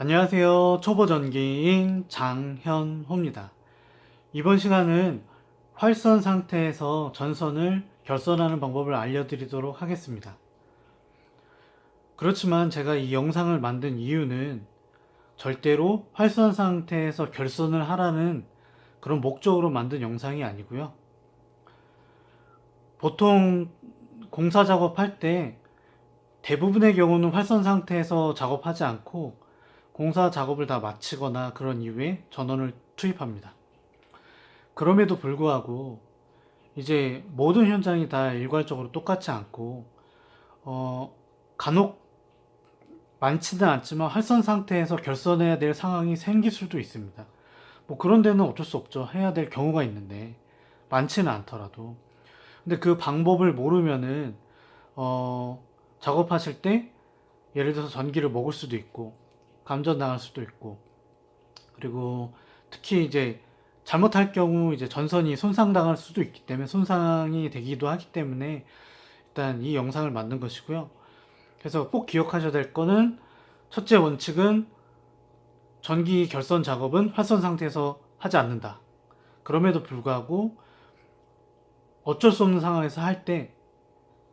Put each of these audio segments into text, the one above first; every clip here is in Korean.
안녕하세요. 초보전기인 장현호입니다. 이번 시간은 활선 상태에서 전선을 결선하는 방법을 알려드리도록 하겠습니다. 그렇지만 제가 이 영상을 만든 이유는 절대로 활선 상태에서 결선을 하라는 그런 목적으로 만든 영상이 아니고요. 보통 공사 작업할 때 대부분의 경우는 활선 상태에서 작업하지 않고 공사 작업을 다 마치거나 그런 이후에 전원을 투입합니다. 그럼에도 불구하고 이제 모든 현장이 다 일괄적으로 똑같지 않고 어, 간혹 많지는 않지만 활선 상태에서 결선해야 될 상황이 생길 수도 있습니다. 뭐 그런 데는 어쩔 수 없죠. 해야 될 경우가 있는데 많지는 않더라도 근데 그 방법을 모르면은 어, 작업하실 때 예를 들어서 전기를 먹을 수도 있고 감전 당할 수도 있고 그리고 특히 이제 잘못할 경우 이제 전선이 손상당할 수도 있기 때문에 손상이 되기도 하기 때문에 일단 이 영상을 만든 것이고요. 그래서 꼭 기억하셔야 될 거는 첫째 원칙은 전기 결선 작업은 활선 상태에서 하지 않는다. 그럼에도 불구하고 어쩔 수 없는 상황에서 할 때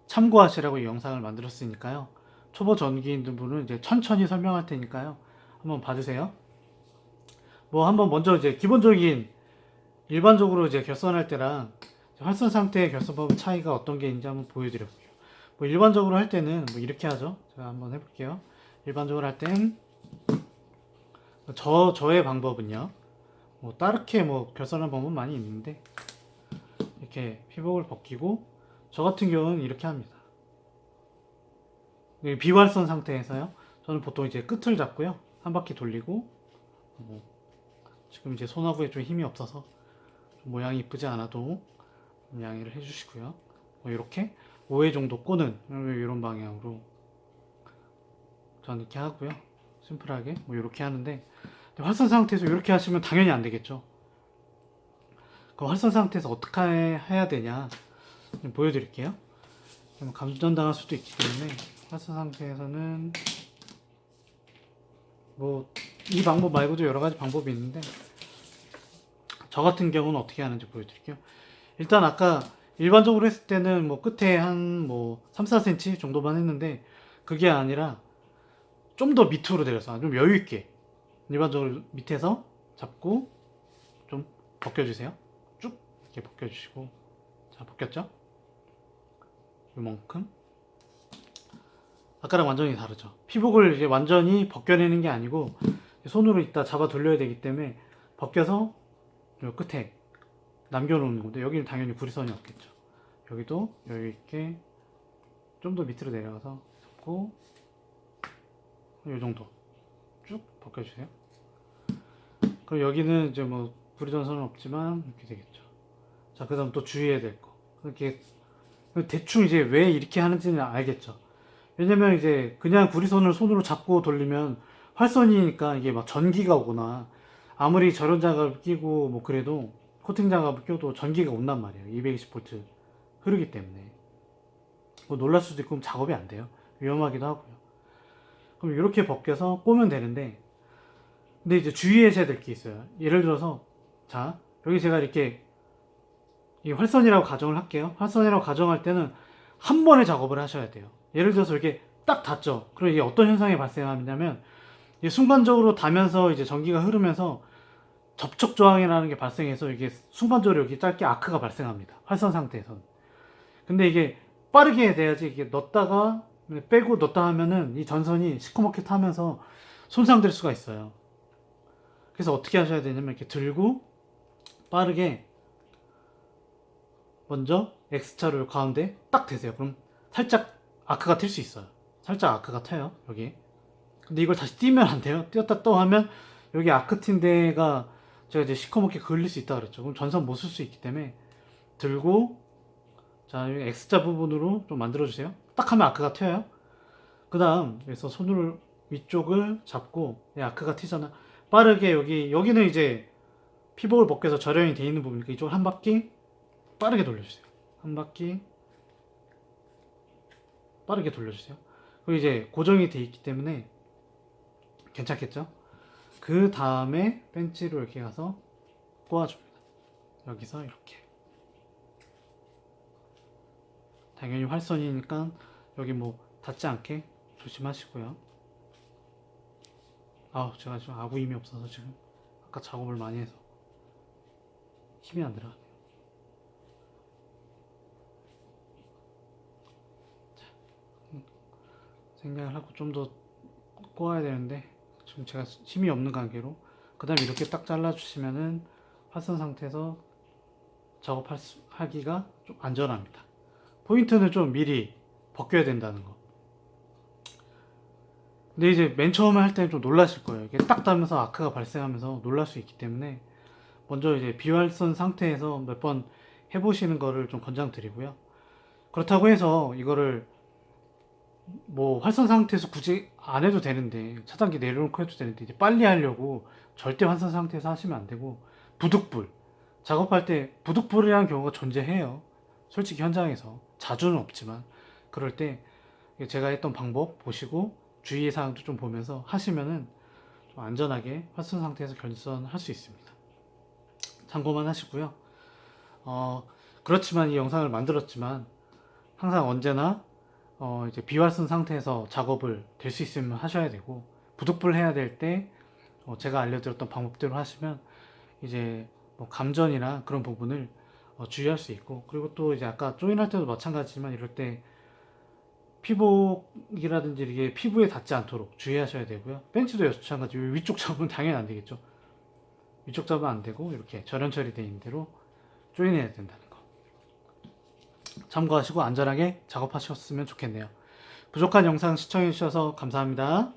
참고하시라고 이 영상을 만들었으니까요. 초보 전기인들 분은 이제 천천히 설명할 테니까요. 한번 봐주세요. 뭐 한번 먼저 이제 기본적인 일반적으로 이제 결선할 때랑 활선 상태의 결선법 차이가 어떤 게 있는지 한번 보여드려볼게요. 뭐 일반적으로 할 때는 뭐 이렇게 하죠. 제가 한번 해볼게요. 일반적으로 할 땐 저 저의 방법은요. 뭐 다르게 뭐 결선하는 방법은 많이 있는데 이렇게 피복을 벗기고 저 같은 경우는 이렇게 합니다. 이 비활선 상태에서요. 저는 보통 이제 끝을 잡고요. 한 바퀴 돌리고 뭐 지금 이제 손아구에 좀 힘이 없어서 좀 모양이 이쁘지 않아도 좀 양해를 해주시고요. 뭐 이렇게 5회 정도 꼬는 이런 방향으로 저는 이렇게 하고요. 심플하게 뭐 이렇게 하는데 활선 상태에서 이렇게 하시면 당연히 안 되겠죠. 그 활선 상태에서 어떻게 해야 되냐 좀 보여드릴게요. 그럼 감전 당할 수도 있기 때문에 활선 상태에서는 뭐 이 방법 말고도 여러 가지 방법이 있는데 저 같은 경우는 어떻게 하는지 보여드릴게요. 일단 아까 일반적으로 했을 때는 뭐 끝에 한 뭐 3, 4cm 정도만 했는데 그게 아니라 좀 더 밑으로 내려서 좀 여유 있게 일반적으로 밑에서 잡고 좀 벗겨주세요. 쭉 이렇게 벗겨주시고 자 벗겼죠? 이만큼 아까랑 완전히 다르죠. 피복을 이제 완전히 벗겨내는 게 아니고 손으로 이따 잡아 돌려야 되기 때문에 벗겨서 요 끝에 남겨놓는 건데 여기는 당연히 구리선이 없겠죠. 여기도 여유 있게 좀 더 밑으로 내려가서 잡고 이 정도 쭉 벗겨주세요. 그럼 여기는 이제 뭐 구리전선은 없지만 이렇게 되겠죠. 자, 그다음 또 주의해야 될 거. 이렇게 대충 이제 왜 이렇게 하는지는 알겠죠. 왜냐면 이제 그냥 구리선을 손으로 잡고 돌리면 활선이니까 이게 막 전기가 오거나 아무리 저런 장갑을 끼고 뭐 그래도 코팅 장갑을 껴도 전기가 온단 말이에요. 220V 흐르기 때문에. 뭐 놀랄 수도 있고 작업이 안 돼요. 위험하기도 하고요. 그럼 이렇게 벗겨서 꼬면 되는데 근데 이제 주의하셔야 될 게 있어요. 예를 들어서 자 여기 제가 이렇게 이 활선이라고 가정을 할게요. 활선이라고 가정할 때는 한 번에 작업을 하셔야 돼요. 예를 들어서 이렇게 딱 닿죠. 그럼 이게 어떤 현상이 발생하냐면 순간적으로 닿으면서 이제 전기가 흐르면서 접촉 저항이라는 게 발생해서 이게 순간적으로 여기 짧게 아크가 발생합니다. 활선 상태에서는. 근데 이게 빠르게 돼야지 이게 넣었다가 빼고 넣었다 하면은 이 전선이 시커멓게 타면서 손상될 수가 있어요. 그래서 어떻게 하셔야 되냐면 이렇게 들고 빠르게 먼저 X자를 가운데 딱 대세요. 그럼 살짝 아크가 튈 수 있어요. 살짝 아크가 타요. 여기. 근데 이걸 다시 띄면 안 돼요. 띄었다 또 하면 여기 아크 튄 데가 제가 이제 시커멓게 그을릴 수 있다 그랬죠. 그럼 전선 못 쓸 수 있기 때문에 들고 자 여기 X자 부분으로 좀 만들어 주세요. 딱 하면 아크가 튀어요. 그 다음 그래서 손으로 위쪽을 잡고 이 아크가 튀잖아. 빠르게 여기 여기는 이제 피복을 벗겨서 절연이 돼 있는 부분이니까 이쪽을 한 바퀴 빠르게 돌려주세요. 한 바퀴 빠르게 돌려주세요. 그리고 이제 고정이 돼 있기 때문에 괜찮겠죠? 그 다음에 벤치로 이렇게 가서 꼬아줍니다. 여기서 이렇게. 당연히 활선이니까 여기 뭐 닿지 않게 조심하시고요. 아우 제가 지금 아구 힘이 없어서 지금 아까 작업을 많이 해서 힘이 안 들어가네요. 자, 음, 생각을 하고 좀 더 꼬아야 되는데 지금 제가 힘이 없는 관계로 그 다음에 이렇게 딱 잘라주시면은 활선 상태에서 작업하기가 좀 안전합니다. 포인트는 좀 미리 벗겨야 된다는 거. 근데 이제 맨 처음에 할 때는 좀 놀라실 거예요. 이게 딱 닿으면서 아크가 발생하면서 놀랄 수 있기 때문에 먼저 이제 비활선 상태에서 몇 번 해보시는 거를 좀 권장드리고요. 그렇다고 해서 이거를 뭐 활선 상태에서 굳이 안 해도 되는데 차단기 내려놓고 해도 되는데 이제 빨리 하려고 절대 활선 상태에서 하시면 안 되고 부득불 작업할 때 부득불이라는 경우가 존재해요. 솔직히 현장에서 자주는 없지만 그럴 때 제가 했던 방법 보시고 주의 사항도 좀 보면서 하시면은 좀 안전하게 활선 상태에서 결선할 수 있습니다. 참고만 하시고요. 어, 그렇지만 이 영상을 만들었지만 항상 언제나 어, 이제 비활선 상태에서 작업을 될 수 있으면 하셔야 되고 부득불 해야 될 때 어, 제가 알려드렸던 방법대로 하시면 이제 뭐 감전이나 그런 부분을 어, 주의할 수 있고 그리고 또 이제 아까 조인할 때도 마찬가지지만 이럴 때 피복이라든지 이게 피부에 닿지 않도록 주의하셔야 되고요. 벤치도 마찬가지 위쪽 잡으면 당연히 안 되겠죠. 위쪽 잡으면 안 되고 이렇게 절연 있는 대로 조인해야 된다는 거. 참고하시고 안전하게 작업하셨으면 좋겠네요. 부족한 영상 시청해 주셔서 감사합니다.